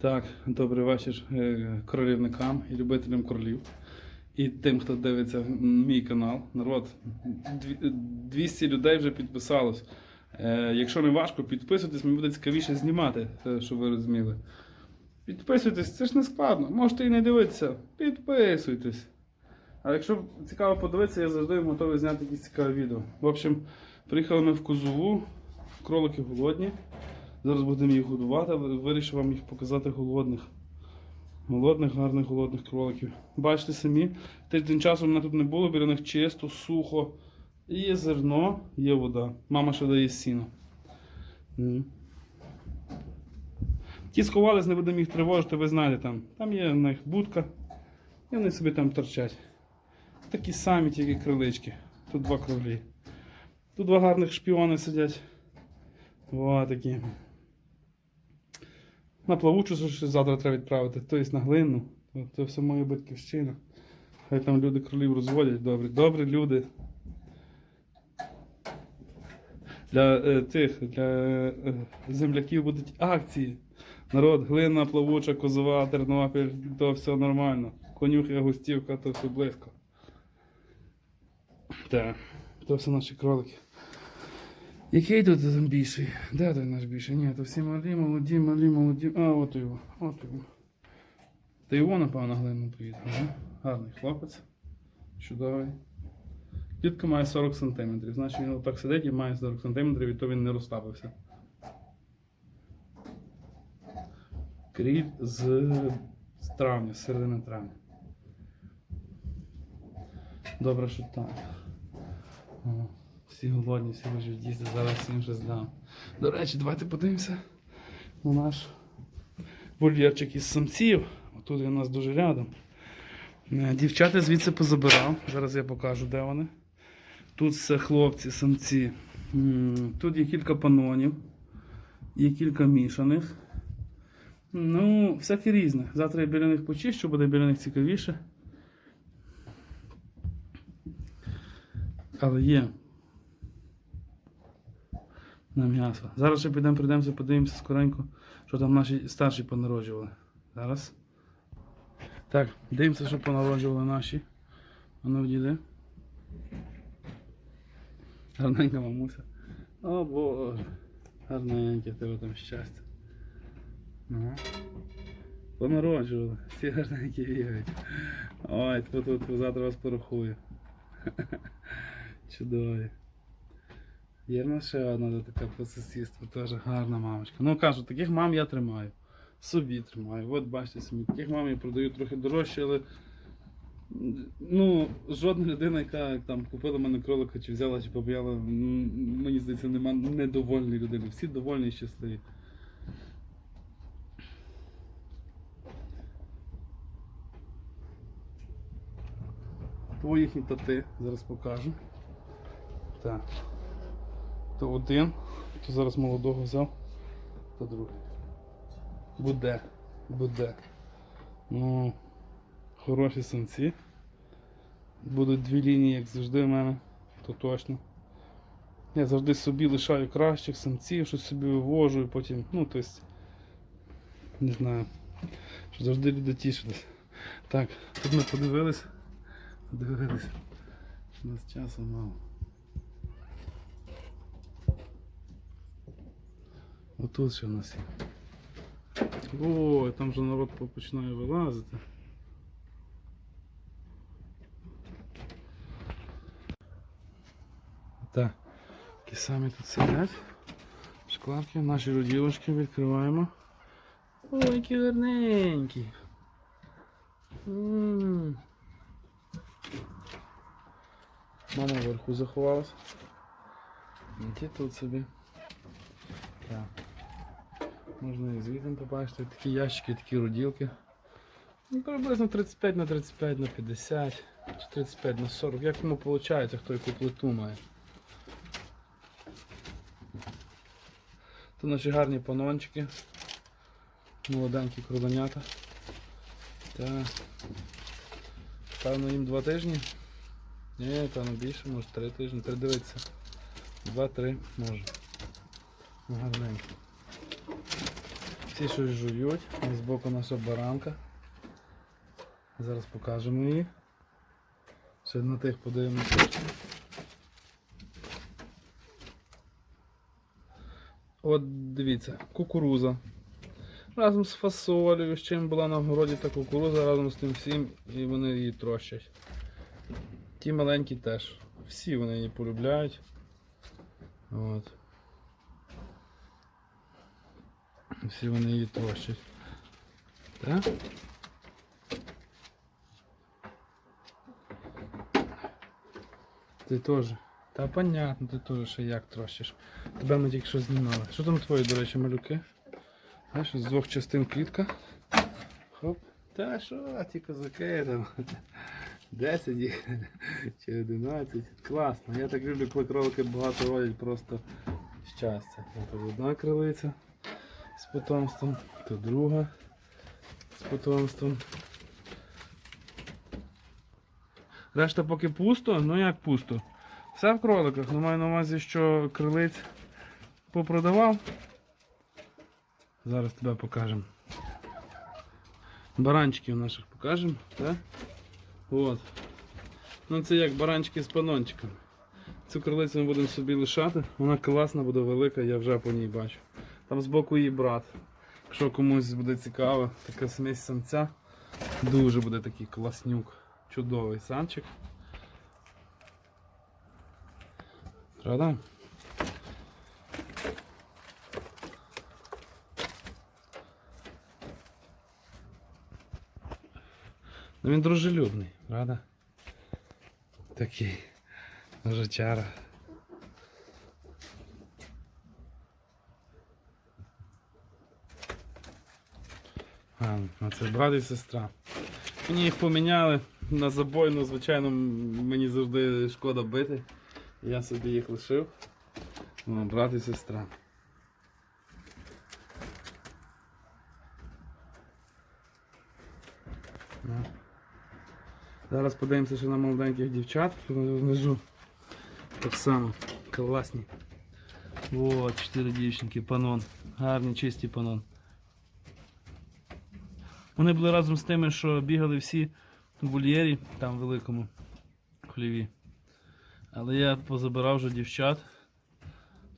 Так, добрий вечір е, королівникам і любителям королів. І тим, хто дивиться мій канал. Народ, 200 людей вже підписалось. Е, Якщо не важко, підписуйтесь, мені буде цікавіше знімати, е, щоб ви розуміли. Підписуйтесь, це ж не складно. Можете і не дивитися. Підписуйтесь. А якщо цікаво подивитися, я завжди готовий зняти якісь цікаві відео. В общем, приїхали ми в Козову, кролики голодні. Зараз будемо їх годувати, вирішив вам їх показати голодних. Голодних, гарних голодних кроликів. Бачите самі, тиждень часу мене тут не було, біля них чисто, сухо. І є зерно, є вода. Мама ще дає сіно. Ті сховались, не будемо їх тривожити, ви знаєте там. Там є в них будка, і вони собі там торчать. Такі самі, тільки крилички. Тут два кролі. Тут два гарних шпіони сидять. О, такі. На плавучу що завтра треба відправити, тобто на глину. Це все моя батьківщина. Хай там люди кролів розводять добрі. Добрі люди. Для е, тих, для е, земляків будуть акції. Народ, глина, плавуча, козова, Тернопіль, то все нормально. Конюхи, густівка, то все близько. Так, то все наші кролики. Який тут більший? Де той наш більший? Ні, то всі малі, молоді, малі, молоді. А, от його, от його. Та його, напевно, глину поїде. Гарний хлопець. Чудовий. Клітка має 40 см. Значить він отак сидить і має 40 см, і то він не розставився. Кріт з, з травня, з середини травня. Добре, що так. Всі голодні, всі хочуть їсти, зараз всім щось дам. До речі, давайте подивимося на наш вольєрчик із самців. Отут він у нас дуже рядом. Е, Дівчата звідси позабирав. Зараз я покажу, де вони. Тут все хлопці, самці. Тут є кілька панонів, є кілька мішаних. Ну, всяке різне. Завтра я біля них почищу, буде біля них цікавіше. Але є. На м'ясо. Зараз ще підемо, прийдемося, подивимося скоренько, що там наші старші понароджували. Зараз. Так, дивимося, що понароджували наші. А ну. Гарненька мамуся. О боже. Гарненьке тебе там щастя. Ну. Понароджували. Всі гарненькі бігають. Ой, тут, тут, завтра вас порахую. Чудові. Є в ще одна така по теж гарна мамочка. Ну кажу, таких мам я тримаю. Собі тримаю. От бачите самі, таких мам я продаю трохи дорожче, але ну, жодна людина, яка там купила мене кролика, чи взяла, чи побояла, мені здається, нема недовольної людини. Всі довольні і щасливі. То їхні тати, зараз покажу. Так. То один, то зараз молодого взяв, то другий. Буде, буде. Ну, хороші самці. Будуть дві лінії, як завжди в мене, то точно. Я завжди собі лишаю кращих самців, щось собі вивожу і потім, ну, тобто, не знаю, що завжди люди тішились. Так, тут ми подивились. Подивились. У нас часу мало. Отут ще в нас є. О, там вже народ починає вилазити. Так, ті самі тут сидять. Шкладки, наші роділочки відкриваємо. Ой, які гарненькі. М. Мама вверху заховалась. Ті тут собі. Так. Можна і звідти побачити. Такі ящики, такі роділки. Ну, приблизно 35 на 35 на 50 чи 35 на 40. Як кому виходить, хто яку плиту має. Тут наші гарні панончики. Молоденькі кроленята. Так. Певно їм два тижні. Ні, певно більше, може три тижні. Треба дивитися. Два-три може. Ну, Гарненько. Всі щось жують. Ось збоку наша баранка. Зараз покажемо її. Ще на тих подивимося. От дивіться, кукуруза. Разом з фасолею, з чим була на городі та кукуруза, разом з тим всім, і вони її трощать. Ті маленькі теж. Всі вони її полюбляють. От. Всі вони її трощать. Так? Ти теж. Та понятно, ти теж ще як трощиш. Тебе ми тільки що знімали. Що там твої, до речі, малюки? Знаєш, з двох частин клітка. Хоп. Та що, ті козаки там. 10 їх чи 11. Класно. Я так люблю, коли кролики багато родять, просто щастя. Тут одна крилиця з потомством, то друга з потомством. Решта поки пусто, ну як пусто. Все в кроликах, ну маю на увазі, що крилиць попродавав. Зараз тебе покажемо. Баранчиків наших покажемо, так? От. Ну це як баранчики з панончиками. Цю крилицю ми будемо собі лишати. Вона класна, буде велика, я вже по ній бачу. Там збоку її брат. Якщо комусь буде цікаво, така смесь самця. Дуже буде такий класнюк. Чудовий самчик. Правда? Ну він дружелюбний, правда? Такий жачара. А, ну це брат і сестра. Мені їх поміняли на забойну, звичайно, мені завжди шкода бити. Я собі їх лишив. Ну, брат і сестра. Ну. Зараз подивимося ще на молоденьких дівчат, внизу. Так само, класні. Вот, чотири дівчинки, панон. Гарні, чисті панон. Вони були разом з тими, що бігали всі в вольєрі, там великому хліві. Але я позабирав вже дівчат.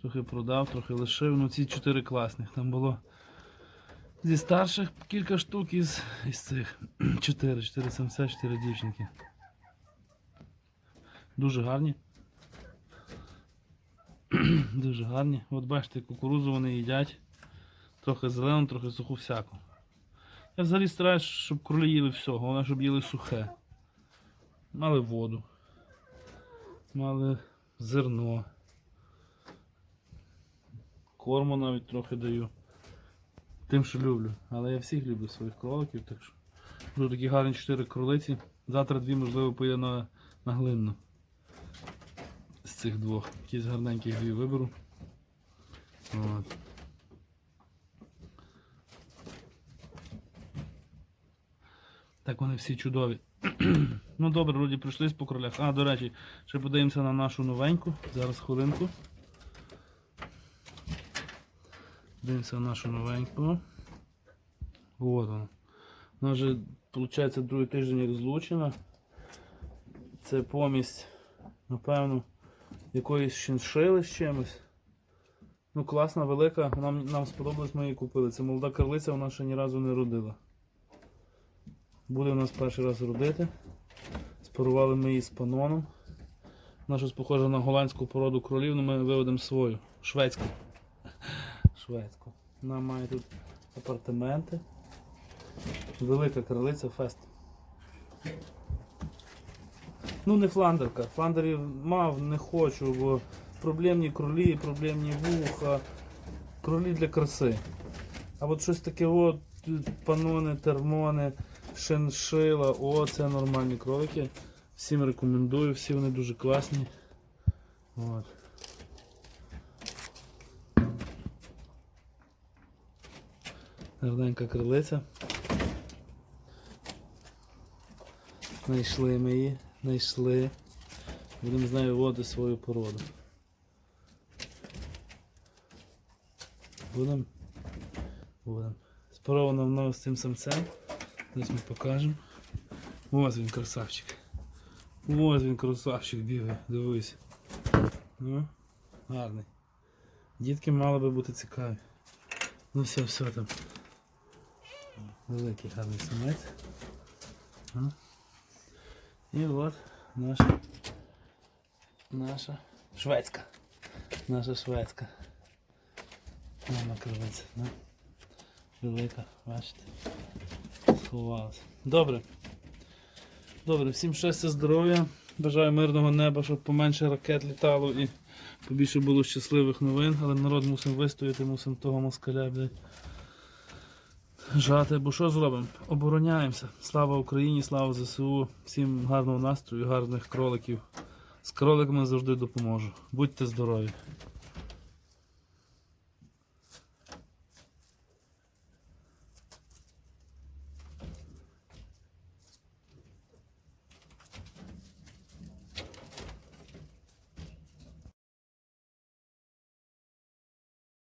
Трохи продав, трохи лишив. Ну ці чотири класних. Там було зі старших кілька штук із, із цих. Чотири, чотири самця, чотири дівчинки. Дуже гарні. Дуже гарні. От бачите, кукурузу вони їдять. Трохи зелену, трохи суху всяку. Я взагалі стараюсь, щоб кролі їли всього, головне, щоб їли сухе. Мали воду. Мали зерно. Корму навіть трохи даю. Тим, що люблю. Але я всіх люблю своїх кроликів, так що. Дуже такі гарні чотири кролиці. Завтра дві, можливо, поїде на, на глинну. З цих двох. Якісь гарненькі дві виберу. От. Так вони всі чудові. ну добре, вроді пройшлись по кролях. А, до речі, ще подивимося на нашу новеньку. Зараз хвилинку. Дивимося на нашу новеньку. Вот вона. Вона вже, виходить, другий тиждень як злучена. Це помість, напевно, якоїсь шиншили з чимось. Ну, класна, велика. Нам, нам сподобалось, ми її купили. Це молода карлиця, вона ще ні разу не родила. Буде у нас перший раз родити. Спарували ми її з паноном. Вона щось похожа на голландську породу кролів, але ми виведемо свою. Шведську. Шведську. Вона має тут апартаменти. Велика кролиця фест. Ну не фландерка. Фландерів мав, не хочу, бо проблемні кролі, проблемні вуха. Кролі для краси. А от щось таке от панони, термони, шиншила, о, це нормальні кролики. Всім рекомендую, всі вони дуже класні. От. Гарненька крилиця. Знайшли ми її, знайшли. Будемо з нею вводити свою породу. Будемо. Будемо. Спаровано мною з цим самцем. Зараз ми покажемо. Ось він красавчик. Ось він красавчик бігає, дивись. Ну, гарний. Дітки мали би бути цікаві. Ну все, все там. Великий гарний самець. І от наша наша шведська. Наша шведська. Мама кривиця, да? Велика, бачите. Сховалася. Добре. Добре, всім щастя, здоров'я. Бажаю мирного неба, щоб поменше ракет літало і побільше було щасливих новин, але народ мусимо вистояти, мусимо того москаля, блядь. Жати, бо що зробимо? Обороняємося. Слава Україні, слава ЗСУ. Всім гарного настрою, гарних кроликів. З кроликами завжди допоможу. Будьте здорові.